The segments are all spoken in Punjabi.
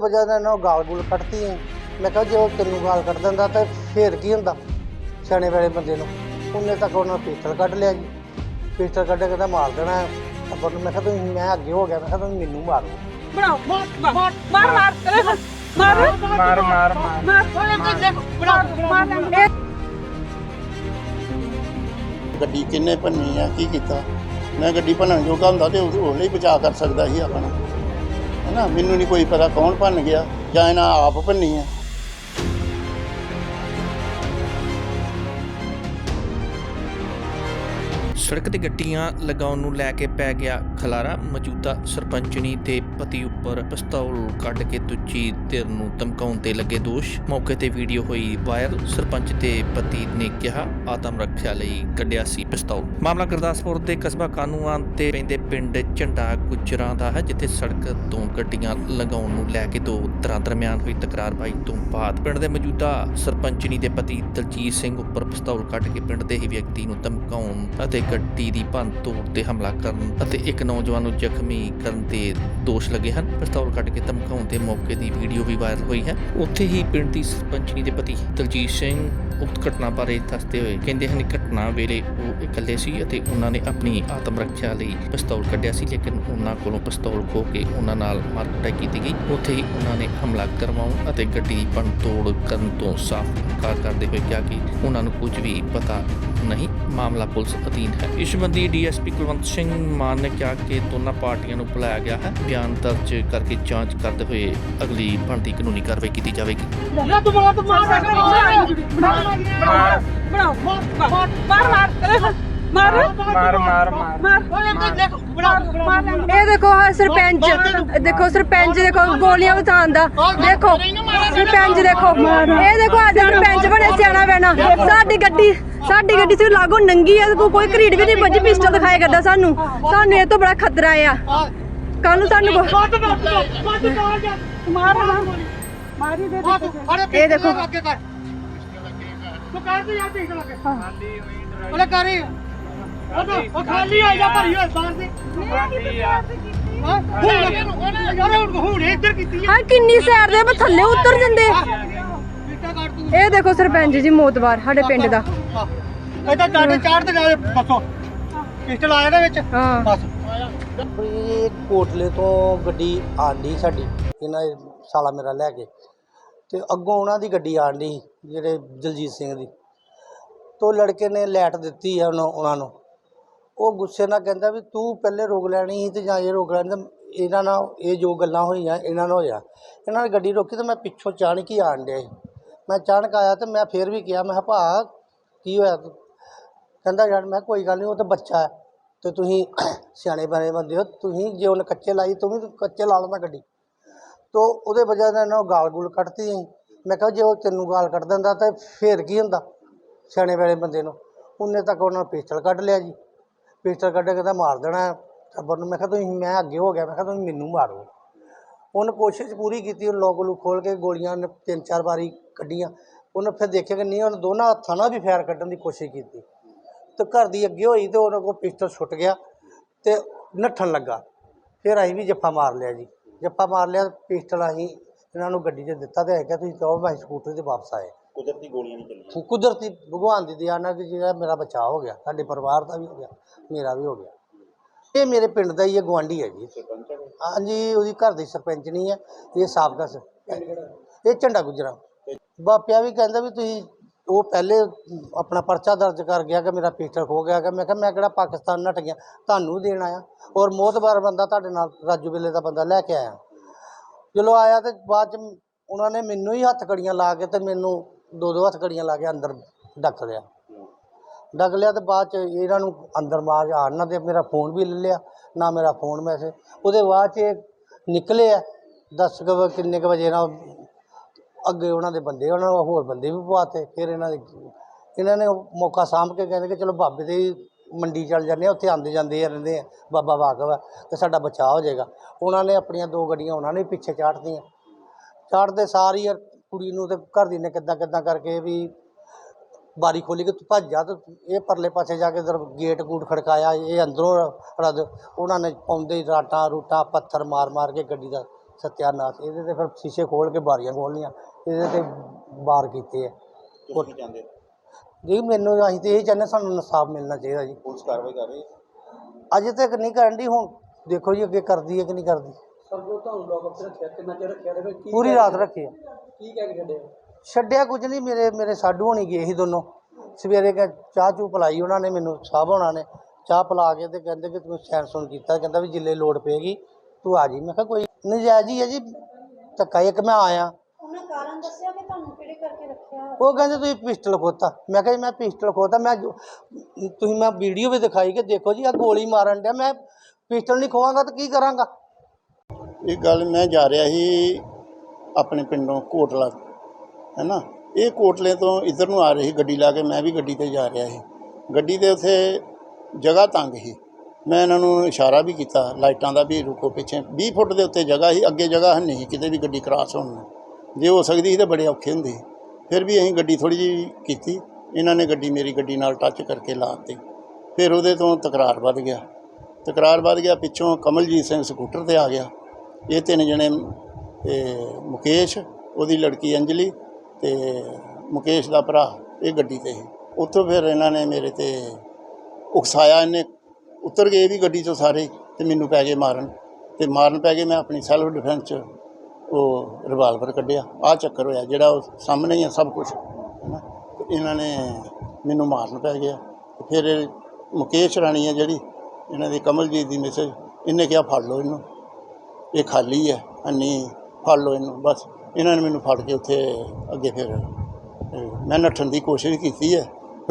ਵਜ੍ਹਾ ਨਾਲ ਇਹਨਾਂ ਨੂੰ ਗਾਲ ਗੂਲ ਕੱਢਤੀ ਹੈ ਮੈਂ ਕਿਹਾ ਜੇ ਉਹ ਤੈਨੂੰ ਗਾਲ ਕੱਢ ਦਿੰਦਾ ਤਾਂ ਫੇਰ ਕੀ ਹੁੰਦਾ ਸਿਆਣੇ ਵਾਲੇ ਬੰਦੇ ਨੂੰ ਉਹਨੇ ਤੱਕ ਉਹਨਾਂ ਨੇ ਪਿਸਟਲ ਕੱਢ ਲਿਆ ਜੀ ਪਿਸਟਲ ਕੱਢ ਕੇ ਕਹਿੰਦਾ ਮਾਰ ਦੇਣਾ ਹੈ। ਅੱਬਰ ਨੂੰ ਮੈਂ ਕਿਹਾ ਤੁਸੀਂ ਮੈਂ ਅੱਗੇ ਹੋ ਗਿਆ ਮੈਂ ਕਿਹਾ ਤੁਸੀਂ ਮੈਨੂੰ ਮਾਰੋ ਬਣਾਓ ਮਾਰ ਮਾਰ ਮਾਰ ਮਾਰ ਮਾਰ ਮਾਰ ਮਾਰ ਮਾਰ ਮਾਰ ਮਾਰ ਗੱਡੀ ਕਿੰਨੇ ਭੰਨੀ ਆ ਕੀ ਕੀਤਾ ਮੈਂ ਗੱਡੀ ਭੰਨਣ ਜੋਗਾ ਹੁੰਦਾ ਤੇ ਉਹ ਉਹ ਲਈ ਬਚਾ ਕਰ ਸਕਦਾ ਸੀ ਆਪਣਾ ਹੈ ਨਾ? ਮੈਨੂੰ ਨਹੀਂ ਕੋਈ ਪਤਾ ਕੌਣ ਭੰਨ ਗਿਆ ਜਾਂ ਇਹਨਾਂ ਆਪ ਭੰਨੀ ਆ ਸੜਕ ਤੇ ਗੱਡੀਆਂ ਲਗਾਉਣ ਨੂੰ ਲੈ ਕੇ ਪੈ ਗਿਆ ਖਲਾਰਾ। ਮੌਜੂਦਾ ਸਰਪੰਚਣੀ ਦੇ ਪਤੀ ਉੱਪਰ ਪਿਸਤੌਲ ਕੱਢ ਕੇ ਦੂਜੀ ਧਿਰ ਨੂੰ ਧਮਕਾਉਣ ਤੇ ਲੱਗੇ ਦੋਸ਼। ਮੌਕੇ ਤੇ ਵੀਡੀਓ ਹੋਈ ਵਾਇਰਲ। ਸਰਪੰਚ ਤੇ ਪਤੀ ਨੇ ਕਿਹਾ, ਆਤਮ ਰੱਖਿਆ ਲਈ ਕੱਢਿਆ ਸੀ ਪਿਸਤੌਲ। ਮਾਮਲਾ ਗੁਰਦਾਸਪੁਰ ਦੇ ਕਸਬਾ ਕਾਨੂੰਨ ਤੇ ਪੈਂਦੇ ਪਿੰਡ ਝੰਡਾ ਗੁਜਰਾਂ ਦਾ ਹੈ, ਜਿੱਥੇ ਸੜਕ ਤੋਂ ਗੱਡੀਆਂ ਲਗਾਉਣ ਨੂੰ ਲੈ ਕੇ ਦੋ ਧਿਰਾਂ ਦਰਮਿਆਨ ਹੋਈ ਤਕਰਾਰਬਾਜ਼ੀ ਤੋਂ ਬਾਅਦ ਪਿੰਡ ਦੇ ਮੌਜੂਦਾ ਸਰਪੰਚਣੀ ਦੇ ਪਤੀ ਦਲਜੀਤ ਸਿੰਘ ਉੱਪਰ ਪਿਸਤੌਲ ਕੱਢ ਕੇ ਪਿੰਡ ਦੇ ਹੀ ਵਿਅਕਤੀ ਨੂੰ ਧਮਕਾਉਣ ਅਤੇ ਗੱਡੀ ਦੀ ਭੰਨ ਤੋੜ ਤੇ ਹਮਲਾ ਕਰਨ ਅਤੇ ਇੱਕ ਨੌਜਵਾਨ ਨੂੰ ਜ਼ਖਮੀ ਕਰਨ ਦੇ ਦੋਸ਼ ਲੱਗੇ ਹਨ। ਪਿਸਤੌਲ ਕੱਢ ਕੇ ਧਮਕਾਉਣ ਦੇ ਮੌਕੇ ਦੀ ਵੀਡੀਓ ਵੀ ਵਾਇਰਲ ਹੋਈ ਹੈ। ਉੱਥੇ ਹੀ ਪਿੰਡ ਦੀ ਸਰਪੰਚਣੀ ਦੇ ਪਤੀ ਦਲਜੀਤ ਸਿੰਘ ਉਕਤ ਘਟਨਾ ਬਾਰੇ ਦੱਸਦੇ ਹੋਏ ਕਹਿੰਦੇ ਹਨ ਘਟਨਾ ਵੇਲੇ ਉਹ ਇਕੱਲੇ ਸੀ ਅਤੇ ਉਹਨਾਂ ਨੇ ਆਪਣੀ ਆਤਮ ਰੱਖਿਆ ਲਈ ਪਿਸਤੌਲ ਕੱਢਿਆ ਸੀ, ਲੇਕਿਨ ਉਹਨਾਂ ਕੋਲੋਂ ਪਿਸਤੌਲ ਖੋ ਕੇ ਉਹਨਾਂ ਨਾਲ ਮਾਰਕੁਟਾਈ ਕੀਤੀ ਗਈ। ਉੱਥੇ ਹੀ ਉਹਨਾਂ ਨੇ ਹਮਲਾ ਕਰਵਾਉਣ ਅਤੇ ਗੱਡੀ ਦੀ ਭੰਨ ਤੋੜ ਕਰਨ ਤੋਂ ਸਾਫ਼ ਇਨਕਾਰ ਕਰਦੇ ਹੋਏ ਕਿਹਾ ਕਿ ਉਹਨਾਂ ਨੂੰ ਕੁਝ ਵੀ ਪਤਾ ਨਹੀਂ ਮਾਮਲਾ ਪੁਲਿਸ ਅਧੀਨ ਹੈ। ਇਸ ਸੰਬੰਧੀ ਡੀਐਸਪੀ ਕੁਲਵੰਤ ਸਿੰਘ ਮਾਨ ਨੇ ਕਿਹਾ ਕਿ ਦੋਨਾਂ ਪਾਰਟੀਆਂ ਨੂੰ ਬੁਲਾਇਆ ਗਿਆ ਹੈ। ਬਿਆਨ ਦਰਜ ਕਰਕੇ ਜਾਂਚ ਕਰਦੇ ਹੋਏ ਅਗਲੀ ਬਣਦੀ ਕਾਨੂੰਨੀ ਕਾਰਵਾਈ ਕੀਤੀ ਜਾਵੇਗੀ। ਇਹ ਦੇਖੋ ਹਾਂ ਸਰਪੰਚ ਦੇਖੋ ਸਰਪੰਚ ਦੇਖੋ ਗੋਲੀਆਂ ਵਤਾਉਂਦਾ ਦੇਖੋ ਸਰਪੰਚ ਦੇਖੋ। ਇਹ ਦੇਖੋ ਅੱਜ ਸਰਪੰਚ ਬਣੇ ਸਿਆਣਾ ਬੈਣਾ ਸਾਡੀ ਗੱਡੀ ਸਾਡੀ ਗੱਡੀ ਸਿਰ ਲਾਗੋ ਨੰਗੀ ਆ ਕੋਈ ਕੋਈ ਘਰੀੜ ਵੀ ਨਹੀਂ ਵੱਜੀ ਪਿਸਟਲ ਦਿਖਾਇਆ ਕਰਦਾ ਸਾਨੂੰ। ਸਾਨੂੰ ਇਹ ਤੋਂ ਬੜਾ ਖਤਰਾ ਆ। ਕੱਲ ਨੂੰ ਸਾਨੂੰ ਕੋ- ਮਾਰ ਮਾਰੀ ਦੇ ਇਹ ਦੇਖੋ। ਤੂੰ ਕਰ ਦੇ ਯਾਰ ਦੇਖ ਲੱਗੇ ਉਹਨੇ ਕਰੀ ਉਹ ਖਾਲੀ ਆ ਜਾ ਭਰੀ ਹੋਈ ਬਾਹਰ ਦੀ। ਹਾਂ ਹੁਣ ਯਾਰ ਹੁਣ ਇੱਧਰ ਕੀਤੀ ਹਾਂ ਕਿੰਨੀ ਸਾਈਡ ਦੇ ਮੈਂ ਥੱਲੇ ਉਤਰ ਜਾਂਦੇ। ਇਹ ਦੇਖੋ ਸਰਪੰਚ ਜੀ ਮੋਤਬਾਰ ਸਾਡੇ ਪਿੰਡ ਦਾ। ਇਹਦਾ ਚਾਟ ਚਾਟ ਤੇ ਨਾਲੇ ਦੱਸੋ ਪਿਸਟਲ ਆਇਆ ਦੇ ਵਿੱਚ। ਹਾਂ। ਬਸ। ਇਹ ਕੋਟਲੇ ਤੋਂ ਗੱਡੀ ਆਂਦੀ ਸਾਡੀ ਇਹਨਾਂ ਸਾਲਾ ਮੇਰਾ ਲੈ ਕੇ। ਤੇ ਅੱਗੋਂ ਉਹਨਾਂ ਦੀ ਗੱਡੀ ਆਂਦੀ ਜਿਹੜੇ ਦਲਜੀਤ ਸਿੰਘ ਦੀ। ਤੋ ਲੜਕੇ ਨੇ ਲੈਟ ਦਿੱਤੀ ਆ ਉਹਨਾਂ ਉਹਨਾਂ ਨੂੰ। ਉਹ ਗੁੱਸੇ ਨਾਲ ਕਹਿੰਦਾ ਵੀ ਤੂੰ ਪਹਿਲੇ ਰੋਕ ਲੈਣੀ ਸੀ ਤੇ ਜਾਂ ਇਹ ਰੋਕ ਲੈਣੀ ਤੇ ਇਹਨਾਂ ਨਾਲ ਇਹ ਜੋ ਗੱਲਾਂ ਹੋਈਆਂ ਇਹਨਾਂ ਨਾਲ ਹੋਇਆ। ਇਹਨਾਂ ਨੇ ਗੱਡੀ ਰੋਕੀ ਤੇ ਮੈਂ ਪਿੱਛੋਂ ਅਚਾਨਕ ਹੀ ਆਣ ਡਿਆ ਮੈਂ ਅਚਾਨਕ ਆਇਆ ਤੇ ਮੈਂ ਫੇਰ ਵੀ ਕਿਹਾ, ਮੈਂ ਕਿਹਾ, ਭਾ, ਕੀ ਹੋਇਆ? ਕਹਿੰਦਾ, ਯਾਰ, ਮੈਂ ਕਿਹਾ, ਕੋਈ ਗੱਲ ਨਹੀਂ ਉਹ ਤਾਂ ਬੱਚਾ ਹੈ ਤੇ ਤੁਸੀਂ ਸਿਆਣੇ ਬਣੇ ਬੰਦੇ ਹੋ, ਤੁਸੀਂ ਜੇ ਉਹਨੇ ਕੱਚੇ ਲਾਈ, ਤੂੰ ਵੀ ਕੱਚੇ ਲਾ ਲੈਂਦਾ ਗੱਡੀ। ਤੋ ਉਹਦੇ ਵਜ੍ਹਾ ਨਾਲ ਇਹਨਾਂ ਨੂੰ ਗਾਲ ਗੂਲ ਕੱਢਤੀ। ਅਸੀਂ। ਮੈਂ ਕਿਹਾ, ਜੇ ਉਹ ਤੈਨੂੰ ਗਾਲ ਕੱਢ ਦਿੰਦਾ ਤਾਂ ਫੇਰ ਕੀ ਹੁੰਦਾ ਸਿਆਣੇ ਵਾਲੇ ਬੰਦੇ ਨੂੰ? ਉਹਨੇ ਤੱਕ ਉਹਨਾਂ ਨੇ ਪਿਸਟਲ ਕੱਢ ਲਿਆ ਜੀ। ਪਿਸਟਲ ਕੱਢ ਕੇ ਕਹਿੰਦਾ ਮਾਰ ਦੇਣਾ ਹੈ। ਨੂੰ ਮੈਂ ਕਿਹਾ, ਤੁਸੀਂ, ਮੈਂ ਅੱਗੇ ਹੋ ਗਿਆ, ਮੈਂ ਕਿਹਾ, ਤੁਸੀਂ ਮੈਨੂੰ ਮਾਰੋ। ਉਹਨੇ ਕੋਸ਼ਿਸ਼ ਪੂਰੀ ਕੀਤੀ ਉਹ ਲੋਕ ਨੂੰ ਖੋਲ ਕੇ ਗੋਲੀਆਂ ਨੇ ਤਿੰਨ ਚਾਰ ਵਾਰੀ ਕੱਢੀਆਂ। ਉਹਨੇ ਫਿਰ ਦੇਖਿਆ ਕਿ ਨਹੀਂ ਉਹਨੇ ਦੋਨਾਂ ਹੱਥਾਂ ਨਾਲ ਵੀ ਫਾਇਰ ਕੱਢਣ ਦੀ ਕੋਸ਼ਿਸ਼ ਕੀਤੀ। ਤੇ ਘਰ ਦੀ ਅੱਗੇ ਹੋਈ ਤੇ ਉਹਨਾਂ ਕੋਲ ਪਿਸਟਲ ਛੁੱਟ ਗਿਆ ਤੇ ਨੱਠਣ ਲੱਗਾ। ਫਿਰ ਅਸੀਂ ਵੀ ਜੱਫਾ ਮਾਰ ਲਿਆ ਜੀ। ਜੱਫਾ ਮਾਰ ਲਿਆ ਪਿਸਟਲ ਅਸੀਂ ਇਹਨਾਂ ਨੂੰ ਗੱਡੀ 'ਚ ਦਿੱਤਾ ਤੇ ਹੈਗਾ ਤੁਸੀਂ ਕਹੋ ਮੈਂ ਸਕੂਟਰ ਤੇ ਵਾਪਸ ਆਏ। ਕੁਦਰਤੀ ਗੋਲੀਆਂ ਨਹੀਂ ਚੱਲੀਆਂ। ਕੁਦਰਤੀ ਭਗਵਾਨ ਦੀ ਦਇਆ ਨਾਲ ਕਿ ਜਿਹੜਾ ਮੇਰਾ ਬਚਾਅ ਹੋ ਗਿਆ ਸਾਡੇ ਪਰਿਵਾਰ ਦਾ ਵੀ ਹੋ ਗਿਆ ਮੇਰਾ ਵੀ ਹੋ ਗਿਆ। ਇਹ ਮੇਰੇ ਪਿੰਡ ਦਾ ਹੀ ਹੈ ਗਵਾਂਢੀ ਹੈ ਜੀ। ਹਾਂਜੀ, ਉਹਦੀ ਘਰ ਦੀ ਸਰਪੰਚ ਨਹੀਂ ਹੈ, ਇਹ ਸਾਬਕਾ ਸ- ਇਹ ਝੰਡਾ ਗੁਜਰਾ। ਬਾਪਿਆ ਵੀ ਕਹਿੰਦਾ ਵੀ ਤੁਸੀਂ ਉਹ ਪਹਿਲੇ ਆਪਣਾ ਪਰਚਾ ਦਰਜ ਕਰ ਗਿਆ ਕਿ ਮੇਰਾ ਪਿਸਟਲ ਖੋ ਗਿਆ ਕਿ ਮੈਂ ਕਿਹਾ, ਮੈਂ ਕਿਹੜਾ ਪਾਕਿਸਤਾਨ ਨਟ ਗਿਆ? ਤੁਹਾਨੂੰ ਦੇਣ ਆਇਆ। ਔਰ ਮੋਤਬਾਰ ਬੰਦਾ ਤੁਹਾਡੇ ਨਾਲ, ਰਾਜੂ ਵੇਲੇ ਦਾ ਬੰਦਾ ਲੈ ਕੇ ਆਇਆ। ਚਲੋ ਆਇਆ ਤੇ ਬਾਅਦ ਚ ਉਹਨਾਂ ਨੇ ਮੈਨੂੰ ਹੀ ਹੱਥ ਕੜੀਆਂ ਲਾ ਕੇ ਤੇ ਮੈਨੂੰ ਦੋ ਦੋ ਹੱਥ ਕੜੀਆਂ ਲਾ ਕੇ ਅੰਦਰ ਡੱਕ ਲਿਆ। ਡੱਕ ਲਿਆ ਤੇ ਬਾਅਦ ਚ ਇਹਨਾਂ ਨੂੰ ਅੰਦਰ ਮਾਰ ਆਣ ਨਾ ਤੇ ਮੇਰਾ ਫੋਨ ਵੀ ਲੈ ਲਿਆ, ਨਾ ਮੇਰਾ ਫੋਨ ਮੈਸੇਜ ਉਹਦੇ ਬਾਅਦ ਚ ਇਹ ਨਿਕਲੇ ਆ, ਦਸ ਕੁ ਵ- ਕਿੰਨੇ ਕੁ ਵਜੇ ਨਾਲ ਅੱਗੇ ਉਹਨਾਂ ਦੇ ਬੰਦੇ, ਉਹਨਾਂ ਨੂੰ ਹੋਰ ਬੰਦੇ ਵੀ ਪਵਾਤੇ। ਫਿਰ ਇਹਨਾਂ ਦੇ ਇਹਨਾਂ ਨੇ ਉਹ ਮੌਕਾ ਸਾਂਭ ਕੇ ਕਹਿੰਦੇ ਕਿ ਚਲੋ ਬਾਬੇ ਦੇ ਮੰਡੀ ਚੱਲ ਜਾਂਦੇ ਆ, ਉੱਥੇ ਆਉਂਦੇ ਜਾਂਦੇ ਆ, ਰਹਿੰਦੇ ਆ, ਬਾਬਾ ਵਾਕਵ ਆ ਤੇ ਸਾਡਾ ਬਚਾਅ ਹੋ ਜਾਏਗਾ। ਉਹਨਾਂ ਨੇ ਆਪਣੀਆਂ ਦੋ ਗੱਡੀਆਂ ਉਹਨਾਂ ਨੇ ਵੀ ਪਿੱਛੇ ਚਾੜਤੀਆਂ ਚਾੜਦੇ ਸਾਰੀ ਯਾਰ ਕੁੜੀ ਨੂੰ ਤੇ ਘਰ ਦੀ ਨੇ ਕਿੱਦਾਂ ਕਿੱਦਾਂ ਕਰਕੇ ਵੀ ਬਾਰੀ ਖੋਲੀ ਕਿ ਤੂੰ ਭੱਜ ਜਾ ਤੇ ਇਹ ਪਰਲੇ ਪਾਸੇ ਜਾ ਕੇ ਇਧਰ ਗੇਟ ਗੂਟ ਖੜਕਾਇਆ ਇਹ ਅੰਦਰੋਂ ਰਦ। ਉਹਨਾਂ ਨੇ ਪਾਉਂਦੇ ਹੀ ਰਾਟਾਂ ਰੂਟਾਂ ਪੱਥਰ ਮਾਰ ਮਾਰ ਕੇ ਗੱਡੀ ਦਾ ਸਤਿਆਨਾਸ਼। ਇਹਦੇ ਤੇ ਫਿਰ ਸ਼ੀਸ਼ੇ ਖੋਲ ਕੇ ਬਾਰੀਆਂ ਖੋਲ੍ਹੀਆਂ ਇਹਦੇ ਤੇ ਵਾਰ ਕੀਤੇ ਆ। ਤੁਸੀਂ ਜਾਂਦੇ ਜੀ ਮੈਨੂੰ ਅਸੀਂ ਤੇ ਇਹ ਚਾਹੁੰਦੇ ਸਾਨੂੰ ਇਨਸਾਫ ਮਿਲਣਾ ਚਾਹੀਦਾ ਜੀ। ਪੁਲਿਸ ਕਾਰਵਾਈ ਕਰ ਰਹੀ ਅਜੇ ਤੱਕ ਨਹੀਂ ਕਰਨ ਦੀ ਹੁਣ ਦੇਖੋ ਜੀ ਅੱਗੇ ਕਰਦੀ ਹੈ ਕਿ ਨਹੀਂ ਕਰਦੀ। ਸਰ ਜੋ ਤੁਹਾਨੂੰ ਲੋਕ ਅਫਸਰ ਰੱਖਿਆ ਕਿੰਨਾ ਚਿਰ ਰੱਖਿਆ ਪੂਰੀ ਰਾਤ ਰੱਖੀ ਆ ਕੀ ਕਹਿ ਕੇ ਛੱਡਿਆ ਛੱਡਿਆ ਕੁਝ ਨਹੀਂ ਮੇਰੇ ਮੇਰੇ ਸਾਡੂ ਹੋਣੀ ਗਏ ਸੀ ਦੋਨੋਂ। ਸਵੇਰੇ ਕਿ ਚਾਹ ਚੂ ਪਿਲਾਈ ਉਹਨਾਂ ਨੇ ਮੈਨੂੰ ਸਾਹਿਬ ਹੋਣਾ ਨੇ। ਚਾਹ ਪਿਲਾ ਕੇ ਤੇ ਕਹਿੰਦੇ ਕਿ ਤੂੰ ਸੈਨ ਸੁਣ ਕੀਤਾ ਕਹਿੰਦਾ ਵੀ ਜਿੱਲੇ ਲੋੜ ਪਏਗੀ ਤੂੰ ਆ ਜੀ। ਮੈਂ ਕਿਹਾ ਕੋਈ ਨਜਾਇਜ਼ ਹੀ ਹੈ ਜੀ ਧੱਕਾ ਇੱਕ ਮੈਂ ਆਇਆ। ਉਹਨਾਂ ਕਾਰਨ ਦੱਸਿਆ ਕਿ ਤੁਹਾਨੂੰ ਕਿਹੜੇ ਕਰਕੇ ਰੱਖਿਆ? ਉਹ ਕਹਿੰਦੇ ਤੁਸੀਂ ਪਿਸਟਲ ਖੋਤਾ। ਮੈਂ ਕਿਹਾ ਜੀ ਮੈਂ ਪਿਸਟਲ ਖੋਤਾ ਮੈਂ ਜੋ- ਤੁਸੀਂ ਮੈਂ ਵੀਡੀਓ ਵੀ ਦਿਖਾਈ ਕਿ ਦੇਖੋ ਜੀ ਆ ਗੋਲੀ ਮਾਰਨ ਡਿਆ। ਮੈਂ ਪਿਸਟਲ ਨਹੀਂ ਖੋਵਾਂਗਾ ਤਾਂ ਕੀ ਕਰਾਂਗਾ? ਇਹ ਗੱਲ ਮੈਂ ਜਾ ਰਿਹਾ ਸੀ ਆਪਣੇ ਪਿੰਡੋਂ ਕੋਟਲਾ ਹੈ ਨਾ ਇਹ ਕੋਟਲੇ ਤੋਂ ਇੱਧਰ ਨੂੰ ਆ ਰਹੀ ਗੱਡੀ ਲਾ ਕੇ, ਮੈਂ ਵੀ ਗੱਡੀ ਤੇ ਜਾ ਰਿਹਾ ਸੀ। ਗੱਡੀ ਦੇ ਉੱਥੇ ਜਗ੍ਹਾ ਤੰਗ ਸੀ। ਮੈਂ ਇਹਨਾਂ ਨੂੰ ਇਸ਼ਾਰਾ ਵੀ ਕੀਤਾ, ਲਾਈਟਾਂ ਦਾ ਵੀ ਰੁਕੋ ਪਿੱਛੇ। 20 ਫੁੱਟ ਦੇ ਉੱਤੇ ਜਗ੍ਹਾ ਸੀ, ਅੱਗੇ ਜਗ੍ਹਾ ਹੈ ਨਹੀਂ, ਕਿਤੇ ਵੀ ਗੱਡੀ ਕ੍ਰਾਸ ਹੋਣ ਨੂੰ ਜੇ ਹੋ ਸਕਦੀ ਸੀ ਤਾਂ ਬੜੇ ਔਖੇ ਹੁੰਦੇ ਸੀ। ਫਿਰ ਵੀ ਅਸੀਂ ਗੱਡੀ ਥੋੜੀ ਜਿਹੀ ਕੀਤੀ। ਇਹਨਾਂ ਨੇ ਗੱਡੀ ਮੇਰੀ ਗੱਡੀ ਨਾਲ ਟੱਚ ਕਰਕੇ ਲਾ ਦਿੱਤੀ। ਫਿਰ ਉਹਦੇ ਤੋਂ ਤਕਰਾਰ ਵੱਧ ਗਿਆ। ਤਕਰਾਰ ਵੱਧ ਗਿਆ, ਪਿੱਛੋਂ ਕਮਲਜੀਤ ਸਿੰਘ ਸਕੂਟਰ ਤੇ ਆ ਗਿਆ। ਇਹ ਤਿੰਨ ਜਣੇ ਤੇ ਮੁਕੇਸ਼, ਉਹਦੀ ਲੜਕੀ ਅੰਜਲੀ ਤੇ ਮੁਕੇਸ਼ ਦਾ ਭਰਾ, ਇਹ ਗੱਡੀ ਤੇ ਸੀ। ਉੱਥੋਂ ਫਿਰ ਇਹਨਾਂ ਨੇ ਮੇਰੇ ਤੇ ਉਕਸਾਇਆ, ਇਹਨੇ ਉਤਰ ਗਏ ਵੀ ਗੱਡੀ ਚੋਂ ਸਾਰੇ ਤੇ ਮੈਨੂੰ ਪੈ ਗਏ ਮਾਰਨ। ਤੇ ਮਾਰਨ ਪੈ ਗਏ, ਮੈਂ ਆਪਣੀ ਸੈਲਫ ਡਿਫੈਂਸ 'ਚ ਉਹ ਰਿਵਾਲਵਰ ਕੱਢਿਆ। ਆ ਚੱਕਰ ਹੋਇਆ ਜਿਹੜਾ ਉਹ ਸਾਹਮਣੇ ਹੀ ਆ ਸਭ ਕੁਝ ਹੈਨਾ? ਤੇ ਇਹਨਾਂ ਨੇ ਮੈਨੂੰ ਮਾਰਨ ਪੈ ਗਿਆ। ਫਿਰ ਮੁਕੇਸ਼ ਰਾਣੀ ਹੈ ਜਿਹੜੀ, ਇਹਨਾਂ ਦੀ ਕਮਲਜੀਤ ਦੀ ਮਿਸੇਜ, ਇਹਨੇ ਕਿਹਾ, ਫੜ ਲਓ ਇਹਨੂੰ। ਇਹ ਖਾਲੀ ਹੈ ਅੰਨੀ ਫੜ ਲਓ ਇਹਨੂੰ, ਬਸ। ਇਹਨਾਂ ਨੇ ਮੈਨੂੰ ਫੜ ਕੇ ਉੱਥੇ ਅੱਗੇ ਫਿਰ ਮੈਂ ਨੱਠਣ ਦੀ ਕੋਸ਼ਿਸ਼ ਕੀਤੀ ਹੈ।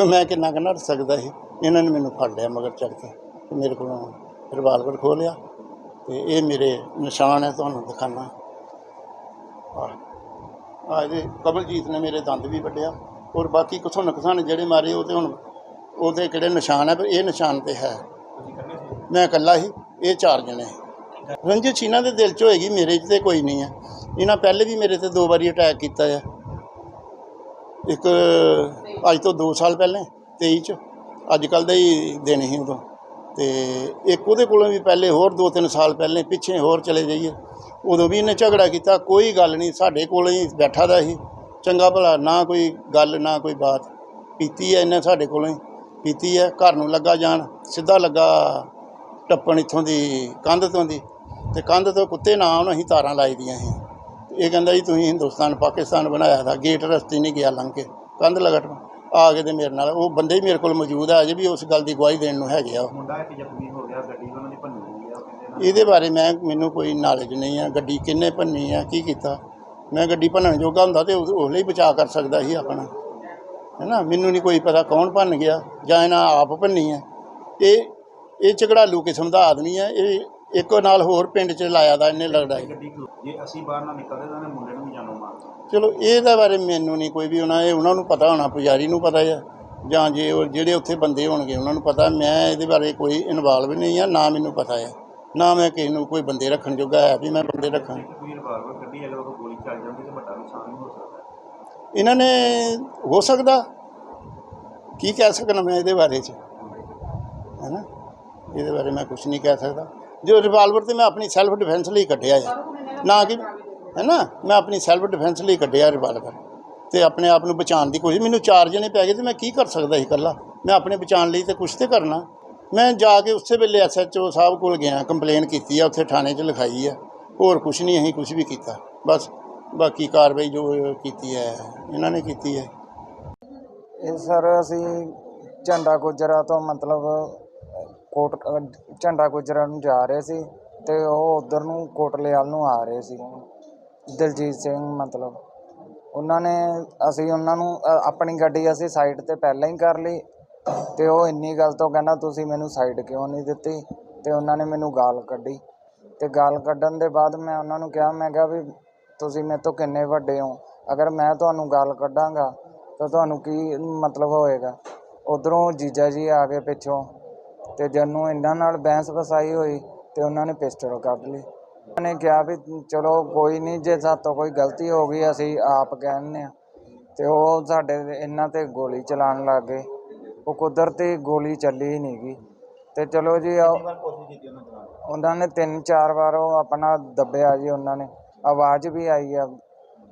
ਮੈਂ ਕਿੰਨਾ ਕੁ ਨੱਠ ਸਕਦਾ ਸੀ, ਇਹਨਾਂ ਨੇ ਮੈਨੂੰ ਫੜ ਲਿਆ ਮਗਰ ਚੱਕ ਕੇ। ਤੇ ਮੇਰੇ ਕੋਲੋਂ ਰਿਵਾਲਵਰ ਖੋਹ ਲਿਆ। ਤੇ ਇਹ ਮੇਰੇ ਨਿਸ਼ਾਨ ਹੈ, ਤੁਹਾਨੂੰ ਦਿਖਾਣਾ ਆ ਇਹਦੇ ਕਮਲਜੀਤ ਨੇ ਮੇਰੇ ਦੰਦ ਵੀ ਵੱਢਿਆ। ਔਰ ਬਾਕੀ ਕੁਛੋਂ ਨੁਕਸਾਨ ਜਿਹੜੇ ਮਾਰੇ, ਉਹ ਤੇ ਹੁਣ ਉਹਦੇ ਕਿਹੜੇ ਨਿਸ਼ਾਨ ਹੈ, ਪਰ ਇਹ ਨਿਸ਼ਾਨ ਤੇ ਹੈ। ਮੈਂ ਇਕੱਲਾ ਹੀ, ਇਹ ਚਾਰ ਜਣੇ। ਰੰਜਿਸ਼ ਇਹਨਾਂ ਦੇ ਦਿਲ 'ਚ ਹੋਏਗੀ, ਮੇਰੇ 'ਚ ਤੇ ਕੋਈ ਨਹੀਂ ਹੈ ਇਹਨਾਂ ਪਹਿਲੇ ਵੀ ਮੇਰੇ ਤੇ ਦੋ ਵਾਰੀ ਅਟੈਕ ਕੀਤਾ ਹੈ ਇੱਕ ਅੱਜ ਤੋਂ 2 ਸਾਲ ਪਹਿਲੇ 23 ਚ। ਅੱਜ ਕੱਲ ਦਾ ਹੀ ਦਿਨ ਹੀ ਉਦੋਂ। ਤੇ ਇੱਕ ਉਹਦੇ ਕੋਲੋਂ ਵੀ ਪਹਿਲੇ ਹੋਰ 2-3 ਸਾਲ ਪਹਿਲੇ, ਪਿੱਛੇ ਹੋਰ ਚਲੇ ਜਾਈਏ। ਉਦੋਂ ਵੀ ਇਹਨੇ ਝਗੜਾ ਕੀਤਾ, ਕੋਈ ਗੱਲ ਨਹੀਂ, ਸਾਡੇ ਕੋਲ ਹੀ ਬੈਠਾ ਦਾ ਸੀ। ਚੰਗਾ ਭਲਾ, ਨਾ ਕੋਈ ਗੱਲ, ਨਾ ਕੋਈ ਬਾਤ। ਪੀਤੀ ਹੈ ਇਹਨੇ ਸਾਡੇ ਕੋਲੋਂ ਹੀ। ਪੀਤੀ ਹੈ ਘਰ ਨੂੰ ਲੱਗਾ ਜਾਣ, ਸਿੱਧਾ ਲੱਗਾ ਟੱਪਣ ਇੱਥੋਂ ਦੀ ਕੰਧ ਤੋਂ ਦੀ। ਤੇ ਕੰਧ ਤੋਂ ਕੁੱਤੇ ਨਾ ਆਉਣ ਅਸੀਂ ਤਾਰਾਂ ਲਾਈ ਦੀਆਂ ਸੀ। ਇਹ ਕਹਿੰਦਾ ਜੀ ਤੁਸੀਂ ਹਿੰਦੁਸਤਾਨ ਪਾਕਿਸਤਾਨ ਬਣਾਇਆ ਦਾ ਗੇਟ ਰਸਤੇ ਨਹੀਂ ਗਿਆ ਲੰਘ ਕੇ। ਕੰਧ ਲਗਟ ਆ ਕੇ ਤੇ ਮੇਰੇ ਨਾਲ ਉਹ ਬੰਦੇ ਹੀ ਮੇਰੇ ਕੋਲ ਮੌਜੂਦ ਆ ਅਜੇ ਵੀ ਉਸ ਗੱਲ ਦੀ ਗਵਾਹੀ ਦੇਣ ਨੂੰ ਹੈਗੇ ਆ ਉਹ। ਮੁੰਡਾ ਇੱਕ ਜ਼ਖਮੀ ਹੋ ਗਿਆ ਗੱਡੀ ਉਹਨਾਂ ਦੀ ਭੰਨੀ ਆ ਇਹਦੇ ਬਾਰੇ ਮੈਂ ਮੈਨੂੰ ਕੋਈ ਨੌਲੇਜ ਨਹੀਂ ਆ ਗੱਡੀ ਕਿੰਨੇ ਭੰਨੀ ਆ ਕੀ ਕੀਤਾ। ਮੈਂ ਗੱਡੀ ਭੰਨਣ ਜੋਗਾ ਹੁੰਦਾ ਤੇ ਉਹ ਉਹ ਲਈ ਬਚਾ ਕਰ ਸਕਦਾ ਸੀ ਆਪਣਾ। ਹੈਨਾ? ਮੈਨੂੰ ਨਹੀਂ ਕੋਈ ਪਤਾ ਕੌਣ ਭੰਨ ਗਿਆ ਜਾਂ ਇਹਨਾਂ ਆਪ ਭੰਨੀ ਆ। ਇਹ ਇਹ ਝਗੜਾਲੂ ਕਿਸਮ ਦਾ ਆਦਮੀ ਆ ਇਹ ਇੱਕ ਨਾਲ ਹੋਰ ਪਿੰਡ 'ਚ ਲਾਇਆ ਦਾ ਇਹਨੇ ਲੜਾਈ। ਜੇ ਅਸੀਂ ਬਾਹਰ ਨਾ ਨਿਕਲਦੇ ਤਾਂ ਇਹਨੇ ਮੁੰਡੇ ਨੂੰ ਵੀ ਜਾਨੋਂ ਮਾਰਨਾ ਚਲੋ ਇਹਦੇ ਬਾਰੇ ਮੈਨੂੰ ਨਹੀਂ ਕੋਈ ਵੀ ਉਹਨਾਂ ਇਹ ਉਹਨਾਂ ਨੂੰ ਪਤਾ ਹੋਣਾ ਪੁਜਾਰੀ ਨੂੰ ਪਤਾ ਹੈ ਜਾਂ ਜੇ ਉਹ ਜਿਹੜੇ ਉੱਥੇ ਬੰਦੇ ਹੋਣਗੇ ਉਹਨਾਂ ਨੂੰ ਪਤਾ ਮੈਂ ਇਹਦੇ ਬਾਰੇ ਕੋਈ ਇਨਵੋਲਵ ਨਹੀਂ ਆ ਨਾ ਮੈਨੂੰ ਪਤਾ ਹੈ ਨਾ ਮੈਂ ਕਿਸੇ ਨੂੰ ਕੋਈ ਬੰਦੇ ਰੱਖਣ ਜੋਗਾ ਹੈ ਵੀ ਮੈਂ ਬੰਦੇ ਰੱਖਾਂ। ਕੋਈ ਰਿਵਾਲਵਰ ਗੱਡੀ ਅਗਰ ਉਹ ਗੋਲੀ ਚੱਲ ਜਾਂਦੀ ਤਾਂ ਵੱਡਾ ਨੁਕਸਾਨ ਹੋ ਸਕਦਾ ਇਹਨਾਂ ਨੇ ਹੋ ਸਕਦਾ। ਕੀ ਕਹਿ ਸਕਦਾ ਮੈਂ ਇਹਦੇ ਬਾਰੇ ਚ? ਹੈ ਨਾ ਇਹਦੇ ਬਾਰੇ ਮੈਂ ਕੁਝ ਨਹੀਂ ਕਹਿ ਸਕਦਾ। ਜੋ ਰਿਵਾਲਵਰ ਤੇ ਮੈਂ ਆਪਣੀ ਸੈਲਫ ਡਿਫੈਂਸ ਲਈ ਕੱਢਿਆ ਹੈ। ਨਾ ਕਿ, ਹੈ ਨਾ? ਮੈਂ ਆਪਣੀ ਸੈਲਫ ਡਿਫੈਂਸ ਲਈ ਕੱਢਿਆ ਰਿਵਾਲਵਰ ਤੇ ਆਪਣੇ ਆਪ ਨੂੰ ਬਚਾਉਣ ਦੀ ਕੋਸ਼ਿਸ਼। ਮੈਨੂੰ ਚਾਰ ਜਣੇ ਪੈ ਗਏ ਤੇ ਮੈਂ ਕੀ ਕਰ ਸਕਦਾ ਸੀ ਇਕੱਲਾ? ਮੈਂ ਆਪਣੇ ਬਚਾਉਣ ਲਈ ਤੇ ਕੁਝ ਤੇ ਕਰਨਾ। ਮੈਂ ਜਾ ਕੇ ਉਸੇ ਵੇਲੇ ਐਸਐਚਓ ਸਾਹਿਬ ਕੋਲ ਗਿਆ ਕੰਪਲੇਨ ਕੀਤੀ ਆ, ਉੱਥੇ ਥਾਣੇ 'ਚ ਲਿਖਾਈ ਆ। ਹੋਰ ਕੁਝ ਨਹੀਂ, ਅਸੀਂ ਕੁਝ ਵੀ ਕੀਤਾ। ਬਸ, ਬਾਕੀ ਕਾਰਵਾਈ ਜੋ ਕੀਤੀ ਹੈ, ਇਹਨਾਂ ਨੇ ਕੀਤੀ ਹੈ। ਇਹ ਸਰ ਅਸੀਂ ਝੰਡਾ ਗੁਜਰਾ ਤੋਂ ਮਤਲਬ ਕੋਟ ਝੰਡਾ ਗੁਜਰਾ ਨੂੰ ਜਾ ਰਹੇ ਸੀ ਤੇ ਉਹ ਉਧਰ ਨੂੰ ਕੋਟਲੇ ਵੱਲ ਨੂੰ ਆ ਰਹੇ ਸੀ। ਦਿਲਜੀਤ ਸਿੰਘ ਮਤਲਬ। ਉਹਨਾਂ ਨੇ ਅਸੀਂ ਉਹਨਾਂ ਨੂੰ ਅ, ਆਪਣੀ ਗੱਡੀ ਅਸੀਂ ਸਾਈਡ ਤੇ ਪਹਿਲਾਂ ਹੀ ਕਰ ਲਈ ਤੇ ਉਹ ਇੰਨੀ ਗੱਲ ਤੋਂ ਕਹਿੰਦਾ ਤੁਸੀਂ ਮੈਨੂੰ ਸਾਈਡ ਕਿਉਂ ਨਹੀਂ ਦਿੱਤੀ? ਤੇ ਉਹਨਾਂ ਨੇ ਮੈਨੂੰ ਗਾਲ ਕੱਢੀ। ਤੇ ਗਾਲ ਕੱਢਣ ਦੇ ਬਾਅਦ ਮੈਂ ਉਹਨਾਂ ਨੂੰ ਕਿਹਾ ਮੈਂ ਕਿਹਾ ਵੀ ਤੁਸੀਂ ਮੇਰੇ ਤੋਂ ਕਿੰਨੇ ਵੱਡੇ ਹੋ? ਅਗਰ ਮੈਂ ਤੁਹਾਨੂੰ ਗਾਲ ਕੱਢਾਂਗਾ ਤਾਂ ਤੁਹਾਨੂੰ ਕੀ ਮਤਲਬ ਹੋਏਗਾ? ਉਧਰੋਂ ਜੀਜਾ ਜੀ ਆ ਗਏ ਪਿੱਛੋਂ। ਤੇ ਜਦੋਂ ਇਹਨਾਂ ਨਾਲ ਬਹਿਸ ਵਸਾਈ ਹੋਈ ਤੇ ਉਹਨਾਂ ਨੇ ਪਿਸਟਲ ਕੱਢ ਲਈ ਉਹਨਾਂ ਨੇ ਕਿਹਾ ਵੀ ਚਲੋ ਕੋਈ ਨਹੀਂ ਜੇ ਸਾਤੋਂ ਕੋਈ ਗਲਤੀ ਹੋ ਗਈ ਅਸੀਂ ਆਪ ਕਹਿੰਦੇ ਆ ਤੇ ਉਹ ਸਾਡੇ ਇਹਨਾਂ ਤੇ ਗੋਲੀ ਚਲਾਉਣ ਲੱਗ ਗਏ। ਉਹ ਕੁਦਰਤੀ ਗੋਲੀ ਚੱਲੀ ਹੀ ਨਹੀਂ ਗੀ ਤੇ ਚਲੋ ਜੀ ਉਹ- ਉਹਨਾਂ ਨੇ ਤਿੰਨ ਚਾਰ ਵਾਰ ਉਹ ਆਪਣਾ ਦੱਬਿਆ ਜੀ ਉਹਨਾਂ ਨੇ। ਆਵਾਜ਼ ਵੀ ਆਈ ਆ।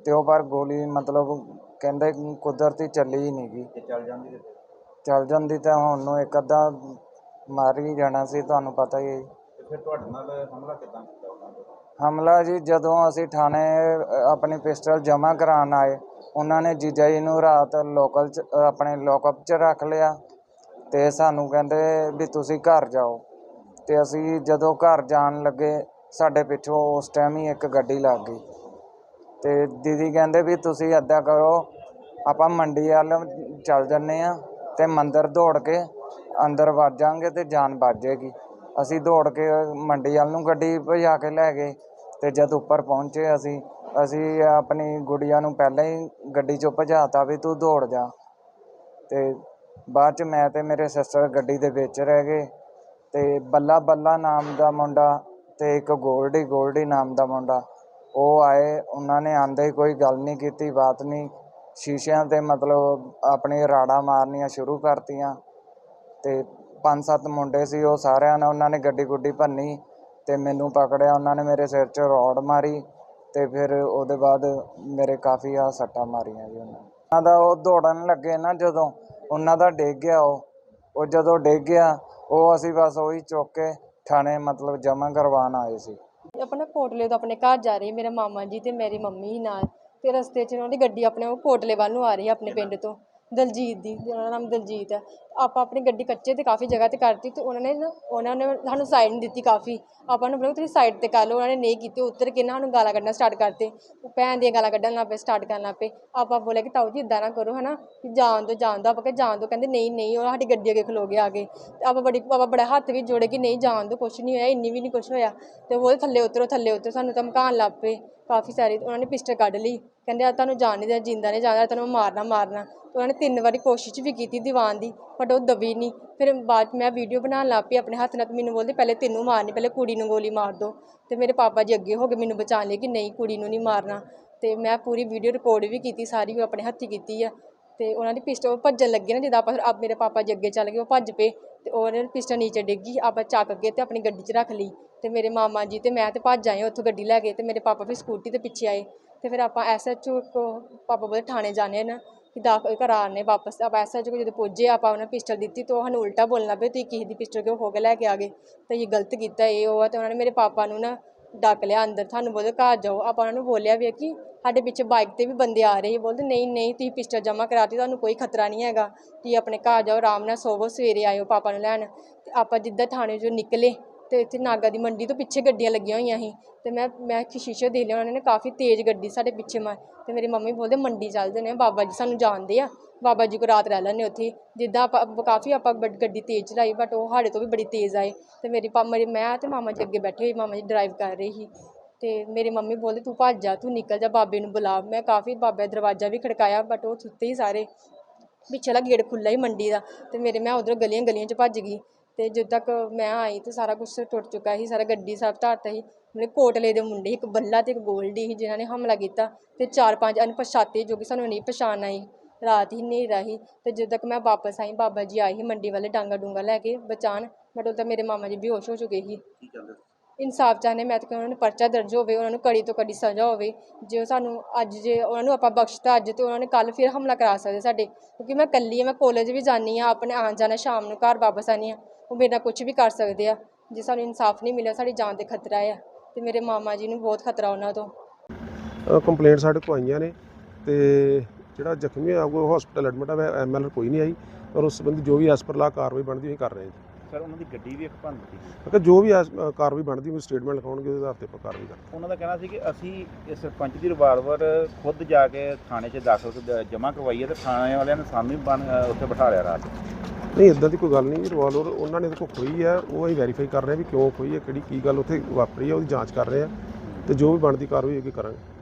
ਤੇ ਉਹ ਪਰ ਗੋਲੀ ਮਤਲਬ ਕਹਿੰਦੇ ਕੁਦਰਤੀ ਚੱਲੀ ਹੀ ਨਹੀਂ ਗਈ। ਚੱਲ ਜਾਂਦੀ ਤੇ ਚੱਲ ਜਾਂਦੀ ਤਾਂ ਹੁਣ ਨੂੰ ਇੱਕ ਅੱਧਾ ਮਾਰ ਹੀ ਜਾਣਾ ਸੀ ਤੁਹਾਨੂੰ ਪਤਾ ਹੀ ਹੈ ਜੀ। ਤੇ ਫਿਰ ਤੁਹਾਡੇ ਨਾਲ ਹਮਲਾ ਕਿਦਾਂ ਕੀਤਾ ਉਹਨਾਂ ਨੇ ਹਮਲਾ ਜੀ ਜਦੋਂ ਅਸੀਂ ਥਾਣੇ ਅ, ਆਪਣੀ ਪਿਸਟਲ ਜਮ੍ਹਾਂ ਕਰਾਉਣ ਆਏ ਉਹਨਾਂ ਨੇ ਜੀਜਾ ਜੀ ਨੂੰ ਰਾਤ ਲੋਕਲ ਚ ਅ, ਆਪਣੇ ਲੋਕਅਪ 'ਚ ਰੱਖ ਲਿਆ ਤੇ ਸਾਨੂੰ ਕਹਿੰਦੇ ਵੀ ਤੁਸੀਂ ਘਰ ਜਾਓ। ਤੇ ਅਸੀਂ ਜਦੋਂ ਘਰ ਜਾਣ ਲੱਗੇ ਸਾਡੇ ਪਿੱਛੋਂ ਉਸ ਟਾਈਮ ਹੀ ਇੱਕ ਗੱਡੀ ਲੱਗ ਗਈ। ਤੇ ਦੀਦੀ ਕਹਿੰਦੇ ਵੀ ਤੁਸੀਂ ਏਦਾਂ ਕਰੋ ਆਪਾਂ ਮੰਡੀ ਵੱਲ ਚੱਲ ਜੰਨੇ ਆ ਤੇ ਮੰਦਰ ਦੌੜ ਕੇ ਅੰਦਰ ਵੜ ਜਾਾਂਗੇ ਤੇ ਜਾਨ ਬਚ ਜਾਏਗੀ। ਅਸੀਂ ਦੌੜ ਕੇ ਮੰਡੀ ਵੱਲ ਨੂੰ ਗੱਡੀ ਭਜਾ ਕੇ ਲੈ ਗਏ ਤੇ ਜਦ ਉੱਪਰ ਪਹੁੰਚੇ ਅਸੀਂ ਅਸੀਂ ਆਪਣੀ ਗੁੜੀਆ ਨੂੰ ਪਹਿਲਾਂ ਹੀ ਗੱਡੀ 'ਚੋਂ ਭਜਾਤਾ ਵੀ ਤੂੰ ਦੌੜ ਜਾ। ਤੇ ਬਾਅਦ 'ਚ ਮੈਂ ਤੇ ਮੇਰੇ ਸਿਸਟਰ ਗੱਡੀ ਦੇ ਵਿੱਚ ਰਹਿ ਗਏ ਤੇ ਬੱਲਾ ਬੱਲਾ ਨਾਮ ਦਾ ਮੁੰਡਾ ਤੇ ਇੱਕ ਗੋਲਡੀ ਗੋਲਡੀ ਨਾਮ ਦਾ ਮੁੰਡਾ, ਉਹ ਆਏ, ਉਹਨਾਂ ਨੇ ਆਂਦੇ ਹੀ ਕੋਈ ਗੱਲ ਨਹੀਂ ਕੀਤੀ, ਬਾਤ ਨਹੀਂ। ਸ਼ੀਸ਼ਿਆਂ ਤੇ ਮਤਲਬ ਆਪਣੀ ਰਾੜਾ ਮਾਰਨੀਆਂ ਸ਼ੁਰੂ ਕਰਤੀਆਂ। ਤੇ ਪੰਜ ਸੱਤ ਮੁੰਡੇ ਸੀ, ਉਹ ਸਾਰਿਆਂ ਨੇ ਉਹਨਾਂ ਨੇ ਗੱਡੀ ਗੁੱਡੀ ਭੰਨੀ ਤੇ ਮੈਨੂੰ ਪਕੜਿਆ, ਉਹਨਾਂ ਨੇ ਮੇਰੇ ਸਿਰ 'ਚ ਰੋਡ ਮਾਰੀ ਤੇ ਫਿਰ ਉਹਦੇ ਬਾਅਦ ਮੇਰੇ ਕਾਫੀ ਆ ਸੱਟਾਂ ਮਾਰੀਆਂ ਜੀ ਉਹਨਾਂ ਨੇ। ਉਹਨਾਂ ਦਾ ਉਹ ਦੌੜਨ ਲੱਗੇ ਨਾ ਜਦੋਂ, ਉਹਨਾਂ ਦਾ ਡਿੱਗ ਗਿਆ ਉਹ। ਉਹ ਜਦੋਂ ਡਿੱਗ ਗਿਆ, ਉਹ ਅਸੀਂ ਬਸ ਉਹੀ ਚੁੱਕ ਕੇ ਥਾਣੇ ਮਤਲਬ ਜਮ੍ਹਾਂ ਕਰਵਾਉਣ ਆਏ ਸੀ। ਆਪਣਾ ਕੋਟਲੇ ਤੋਂ ਆਪਣੇ ਘਰ ਜਾ ਰਹੀ ਮੇਰੇ ਮਾਮਾ ਜੀ ਤੇ ਮੇਰੀ ਮੰਮੀ ਨਾਲ। ਤੇ ਰਸਤੇ 'ਚ ਉਹਨਾਂ ਦੀ ਗੱਡੀ ਆਪਣੇ ਉਹ ਕੋਟਲੇ ਵੱਲ ਨੂੰ ਆ ਰਹੀ ਹੈ, ਆਪਣੇ ਪਿੰਡ ਤੋਂ। ਦਲਜੀਤ ਦੀ ਤੇ ਦਾ ਨਾਮ ਦਲਜੀਤ ਹੈ। ਆਪਾਂ ਆਪਣੀ ਗੱਡੀ ਕੱਚੇ ਤੇ ਕਾਫੀ ਜਗ੍ਹਾ ਤੇ ਕਰਤੀ ਤੇ ਉਹਨਾਂ ਨੇ ਨਾ, ਉਹਨਾਂ ਨੇ ਸਾਨੂੰ ਸਾਈਡ ਨਹੀਂ ਦਿੱਤੀ ਕਾਫੀ। ਆਪਾਂ ਨੂੰ ਬੋਲਿਆ ਤੁਸੀਂ ਸਾਈਡ ਤੇ ਕਰ ਲਓ, ਉਹਨਾਂ ਨੇ ਨਹੀਂ ਕੀਤੀ, ਉੱਤਰ ਕੇ ਨਾ ਸਾਨੂੰ ਗਾਲਾਂ ਕੱਢਣਾ ਸਟਾਰਟ ਕਰਤੇ। ਉਹ ਭੈਣ ਦੀਆਂ ਗਾਲਾਂ ਕੱਢਣ ਲੱਗ ਪਏ ਸਟਾਰਟ ਕਰਨ ਲੱਗ ਪਏ। ਆਪਾਂ ਬੋਲਿਆ ਕਿ ਤਾਊ ਜੀ ਇਦਾਂ ਨਾ ਕਰੋ ਹਨਾ, ਕਿ ਜਾਣ ਦੋ ਜਾਣ ਦੋ। ਆਪਾਂ ਕਿ ਜਾਣ ਦੋ, ਕਹਿੰਦੇ ਨਹੀਂ ਨਹੀਂ, ਉਹ ਸਾਡੀ ਗੱਡੀ ਅੱਗੇ ਖਲੋ ਗਿਆ ਆ ਕੇ ਤੇ ਆਪਾਂ ਬੜੀ, ਆਪਾਂ ਬੜਾ ਹੱਥ ਵੀ ਜੋੜੇ ਕਿ ਨਹੀਂ ਜਾਣ ਦੋ, ਕੁਛ ਨਹੀਂ ਹੋਇਆ, ਇੰਨੀ ਵੀ ਨਹੀਂ ਕੁਛ ਹੋਇਆ। ਤੇ ਉਹ ਥੱਲੇ ਉਤਰੋ ਥੱਲੇ ਉਤਰੋ, ਸਾਨੂੰ ਧਮਕਾਉਣ ਲੱਗ ਪਏ ਕਾਫੀ ਸਾਰੇ। ਉਹਨਾਂ ਨੇ ਪਿਸਟਲ ਕੱਢ ਲਈ। ਕਹਿੰਦੇ ਆ ਤੁਹਾਨੂੰ ਜਾਣ ਨਹੀਂ ਦੇਣਾ, ਜਿੰਦਾ ਨਹੀਂ ਜਾਣਾ, ਤੁਹਾਨੂੰ ਮਾਰਨਾ ਮਾਰਨਾ। ਤੇ ਉਹਨਾਂ ਨੇ ਤਿੰਨ ਵਾਰੀ ਕੋਸ਼ਿਸ਼ ਵੀ ਕੀਤੀ ਦੀਵਾਨ ਦੀ। ਬਟ ਉਹ ਦਬੀ ਨਹੀਂ। ਫਿਰ ਬਾਅਦ 'ਚ ਮੈਂ ਵੀਡੀਓ ਬਣਾਉਣ ਲੱਗ ਪਈ, ਆਪਣੇ ਹੱਥ ਨਾਲ ਤੇ ਮੈਨੂੰ ਬੋਲਦੇ, ਪਹਿਲੇ ਤੈਨੂੰ ਮਾਰਨੀ, ਪਹਿਲੇ ਕੁੜੀ ਨੂੰ ਗੋਲੀ ਮਾਰ ਦੋ। ਤੇ ਮੇਰੇ ਪਾਪਾ ਜੀ ਅੱਗੇ ਹੋ ਗਏ ਮੈਨੂੰ ਬਚਾਉਣ ਲਈ ਕਿ ਨਹੀਂ, ਕੁੜੀ ਨੂੰ ਨਹੀਂ ਮਾਰਨਾ। ਤੇ ਮੈਂ ਪੂਰੀ ਵੀਡੀਓ ਰਿਕਾਰਡ ਵੀ ਕੀਤੀ, ਸਾਰੀ ਉਹ ਆਪਣੇ ਹੱਥੀ ਕੀਤੀ ਆ। ਤੇ ਉਹਨਾਂ ਦੀ ਪਿਸਟਲ ਭੱਜਣ ਲੱਗੇ ਨਾ, ਜਿੱਦਾਂ ਆਪਾਂ ਆਪ ਮੇਰੇ ਪਾਪਾ ਜੀ ਅੱਗੇ ਚੱਲ ਗਏ, ਉਹ ਭੱਜ ਪਏ। ਤੇ ਉਹਨੇ ਪਿਸਟਲ ਨੀਚੇ ਡਿੱਗੀ ਆਪਾਂ ਚੱਕ ਕੇ ਤੇ ਆਪਣੀ ਗੱਡੀ 'ਚ ਰੱਖ ਲਈ। ਤੇ ਮੇਰੇ ਮਾਮਾ ਜੀ ਤੇ ਮੈਂ ਤੇ ਭੱਜ ਆਏ ਉੱਥੋਂ ਗੱਡੀ ਲੈ ਕੇ ਤੇ ਮੇਰੇ ਪਾਪਾ ਵੀ ਸਕੂਟੀ ਤੇ ਪਿੱਛੇ ਆਏ। ਤੇ ਫਿਰ ਆਪਾਂ ਐਸਐਚਓ ਕੋ ਪਾਪਾ ਬੋਲੇ ਥਾਣੇ ਜਾਣੇ ਨਾ। ਕਿ ਦਾਖਲ ਕਰਾਣੇ ਵਾਪਸ ਆਪਾਂ ਐਸਐਚਓ ਕੋ ਜਦੋਂ ਪੁੱਜੇ ਆਪਾਂ ਉਹਨਾਂ ਪਿਸਟਲ ਦਿੱਤੀ, ਤਾਂ ਉਹ ਸਾਨੂੰ ਉਲਟਾ ਬੋਲਣਾ ਪਿਆ ਤੁਸੀਂ ਕਿਸੇ ਦੀ ਪਿਸਟਲ ਕਿਉਂ ਹੋ ਕੇ ਲੈ ਕੇ ਆ ਗਏ? ਤਾਂ ਇਹ ਗਲਤ ਕੀਤਾ ਇਹ ਉਹ ਆ, ਤੇ ਉਹਨਾਂ ਨੇ ਮੇਰੇ ਪਾਪਾ ਨੂੰ ਨਾ ਡੱਕ ਲਿਆ ਅੰਦਰ, ਤੁਹਾਨੂੰ ਬੋਲੇ ਘਰ ਜਾਓ। ਆਪਾਂ ਉਹਨਾਂ ਨੂੰ ਬੋਲਿਆ ਵੀ ਆ ਕਿ ਸਾਡੇ ਪਿੱਛੇ ਬਾਈਕ ਤੇ ਵੀ ਬੰਦੇ ਆ ਰਹੇ ਸੀ ਬੋਲਦੇ, ਨਹੀਂ ਨਹੀਂ, ਤੁਸੀਂ ਪਿਸਟਲ ਜਮ੍ਹਾਂ ਕਰਾਤੀ ਤੁਹਾਨੂੰ ਕੋਈ ਖਤਰਾ ਨਹੀਂ ਹੈਗਾ। ਤੁਸੀਂ ਆਪਣੇ ਘਰ ਜਾਓ, ਆਰਾਮ ਨਾਲ ਸੋਵੋ, ਸਵੇਰੇ ਆਇਓ ਪਾਪਾ ਨੂੰ ਲੈਣ। ਤੇ ਆਪਾਂ ਜਿੱਦਾਂ ਥਾਣੇ 'ਚੋਂ ਨਿਕਲੇ ਤੇ ਇੱਥੇ ਨਾਗਾ ਦੀ ਮੰਡੀ ਤੋਂ ਪਿੱਛੇ ਗੱਡੀਆਂ ਲੱਗੀਆਂ ਹੋਈਆਂ ਸੀ। ਤੇ ਮੈਂ ਮੈਂ ਕਿ ਸ਼ੀਸ਼ੇ ਦੇਖ ਲਿਆ, ਉਹਨਾਂ ਨੇ ਕਾਫੀ ਤੇਜ਼ ਗੱਡੀ ਸਾਡੇ ਪਿੱਛੇ ਮਾਰ, ਤੇ ਮੇਰੀ ਮੰਮੀ ਬੋਲਦੇ ਮੰਡੀ ਚੱਲਦੇ ਨੇ, ਬਾਬਾ ਜੀ ਸਾਨੂੰ ਜਾਣਦੇ ਆ, ਬਾਬਾ ਜੀ ਕੋ ਰਾਤ ਰਹਿ ਲੈਂਦੇ ਉੱਥੇ। ਜਿੱਦਾਂ ਆਪਾਂ ਕਾਫੀ ਆਪਾਂ ਗੱਡੀ ਤੇਜ਼ ਚਲਾਈ ਬਟ ਉਹ ਹਾੜੇ ਤੋਂ ਵੀ ਬੜੀ ਤੇਜ਼ ਆਏ। ਤੇ ਮੇਰੀ ਪਾ, ਮੇਰੀ ਮੈਂ ਤੇ ਮਾਮਾ ਜੀ ਅੱਗੇ ਬੈਠੇ ਹੋਏ, ਮਾਮਾ ਜੀ ਡਰਾਈਵ ਕਰ ਰਹੇ ਸੀ। ਤੇ ਮੇਰੀ ਮੰਮੀ ਬੋਲਦੇ ਤੂੰ ਭੱਜ ਜਾ, ਤੂੰ ਨਿਕਲ ਜਾ ਬਾਬੇ ਨੂੰ ਬੁਲਾ। ਮੈਂ ਕਾਫੀ ਬਾਬੇ ਦਾ ਦਰਵਾਜ਼ਾ ਵੀ ਖੜਕਾਇਆ ਬਟ ਉਹ ਸੁੱਤੇ ਹੀ ਸਾਰੇ। ਪਿੱਛੇ ਵਾਲਾ ਗੇਟ ਖੁੱਲ੍ਹਾ ਹੀ ਮੰਡੀ ਦਾ, ਤੇ ਮੇਰੇ, ਮੈਂ ਉਧਰ ਗਲੀਆਂ ਗਲੀਆਂ 'ਚ ਭੱਜ ਗਈ। ਤੇ ਜਦੋਂ ਤੱਕ ਮੈਂ ਆਈ ਤੇ ਸਾਰਾ ਕੁਝ ਟੁੱਟ ਚੁੱਕਾ ਸੀ ਸਾਰਾ ਗੱਡੀ ਸਭ ਧਾਰਤਾ ਸੀ। ਮੇਰੇ ਕੋਟਲੇ ਦੇ ਮੁੰਡੇ ਇੱਕ ਬੱਲਾ ਤੇ ਇੱਕ ਗੋਲਡੀ ਸੀ ਜਿਨ੍ਹਾਂ ਨੇ ਹਮਲਾ ਕੀਤਾ ਤੇ ਚਾਰ ਪੰਜ ਅਣਪਛਾਤੇ ਜੋ ਕਿ ਸਾਨੂੰ ਨਹੀਂ ਪਛਾਣ ਆਈ ਰਾਤ ਹੀ ਹਨੇਰਾ ਸੀ ਤੇ ਜਦੋਂ ਤੱਕ ਮੈਂ ਵਾਪਸ ਆਈ ਬਾਬਾ ਜੀ ਆਏ ਸੀ ਮੰਡੀ ਵਾਲੇ ਡਾਂਗਾ ਡੂੰਗਾ ਲੈ ਕੇ ਬਚਾਉਣ ਬਟ ਉਦੋਂ ਮੇਰੇ ਮਾਮਾ ਜੀ ਬੇਹੋਸ਼ ਹੋ ਚੁੱਕੇ ਸੀ। ਕੀ ਕਹਿੰਦੇ? ਇਨਸਾਫ ਚਾਹੁੰਦੇ ਮੈਂ ਤਾਂ ਕਿ ਉਹਨਾਂ ਨੂੰ ਪਰਚਾ ਦਰਜ ਹੋਵੇ ਉਹਨਾਂ ਨੂੰ ਕੜੀ ਤੋਂ ਕੜੀ ਸਜ਼ਾ ਹੋਵੇ ਜੇ ਉਹ ਸਾਨੂੰ ਅੱਜ ਜੇ ਉਹਨਾਂ ਨੂੰ ਆਪਾਂ ਬਖਸ਼ਤਾ ਅੱਜ ਤੇ ਉਹਨਾਂ ਨੇ ਕੱਲ ਫਿਰ ਹਮਲਾ ਕਰਾ ਸਕਦੇ ਸਾਡੇ ਕਿਉਂਕਿ ਮੈਂ ਇਕੱਲੀ ਹਾਂ ਮੈਂ ਕਾਲਜ ਵੀ ਜਾਂਦੀ ਹਾਂ ਆਪਣੇ ਆਉਣ ਜਾਣਾ ਸ਼ਾਮ ਨੂੰ ਘਰ ਵਾਪਸ ਆਉਂਦੀ ਹਾਂ। ਉਹ ਮੇਰੇ ਨਾਲ ਕੁਝ ਵੀ ਕਰ ਸਕਦੇ ਆ। ਜੇ ਸਾਨੂੰ ਇਨਸਾਫ ਨਹੀਂ ਮਿਲਿਆ ਸਾਡੀ ਜਾਨ ਤੇ ਖਤਰਾ ਆ ਤੇ ਮੇਰੇ ਮਾਮਾ ਜੀ ਨੂੰ ਬਹੁਤ ਖਤਰਾ ਉਹਨਾਂ ਤੋਂ। ਕੰਪਲੇਂਟ ਸਾਡੇ ਕੋਲ ਆਈਆਂ ਨੇ ਤੇ ਜਿਹੜਾ ਜ਼ਖਮੀ ਹੋਇਆ ਉਹ ਹਸਪੀਟਲ ਐਡਮਿਟ ਹੈ ਐਮਐਲਆਰ ਕੋਈ ਨਹੀਂ ਆਈ ਪਰ ਉਸ ਸੰਬੰਧੀ ਜੋ ਵੀ ਐਸ ਪਰ ਲਾ ਕਾਰਵਾਈ ਬਣਦੀ ਹੋਈ ਕਰ ਰਹੇ ਜੀ। ਸਰ ਉਹਨਾਂ ਦੀ ਗੱਡੀ ਵੀ ਇੱਕ ਭੰਨ ਦਿੱਤੀ ਕਿਉਂਕਿ ਜੋ ਵੀ ਐਸ- ਅ, ਕਾਰਵਾਈ ਬਣਦੀ ਹੋਈ ਸਟੇਟਮੈਂਟ ਲਿਖਾਉਣਗੇ ਉਹਦੇ ਆਧਾਰ ਤੇ ਆਪਾਂ ਕਾਰਵਾਈ ਕਰਾਂਗੇ ਉਹਨਾਂ ਦਾ ਕਹਿਣਾ ਸੀ ਕਿ ਅਸੀਂ ਇਸ ਸਰਪੰਚ ਦੀ ਰਿਵਾਲਵਰ ਖੁਦ ਜਾ ਕੇ ਥਾਣੇ 'ਚ ਦਾਖਲ ਜਮ੍ਹਾਂ ਕਰਵਾਈ ਹੈ ਤੇ ਥਾਣੇ ਵਾਲਿਆਂ ਨੇ ਸਾਨੂੰ ਹੀ ਬਣ ਉੱਥੇ ਬਿਠਾ ਲਿਆ ਰਾਤ ਨਹੀਂ ਇਦਾਂ ਦੀ ਕੋਈ ਗੱਲ ਨਹੀਂ ਰਿਵਾਲਵਰ ਉਹਨਾਂ ਨੇ ਇਹਦੇ ਕੋਲ ਖੋਈ ਹੈ ਉਹ ਅਸੀਂ ਵੈਰੀਫਾਈ ਕਰ ਰਹੇ ਹਾਂ ਵੀ ਕਿਉਂ ਖੋਈ ਹੈ ਕਿਹੜੀ, ਕੀ ਗੱਲ ਉੱਥੇ ਵਾਪਰੀ ਹੈ ਉਹਦੀ ਜਾਂਚ ਕਰ ਰਹੇ ਹਾਂ ਤੇ ਜੋ ਵੀ ਬਣਦੀ ਕਾਰਵਾਈ ਹੋਏਗੀ ਕਰਾਂਗੇ।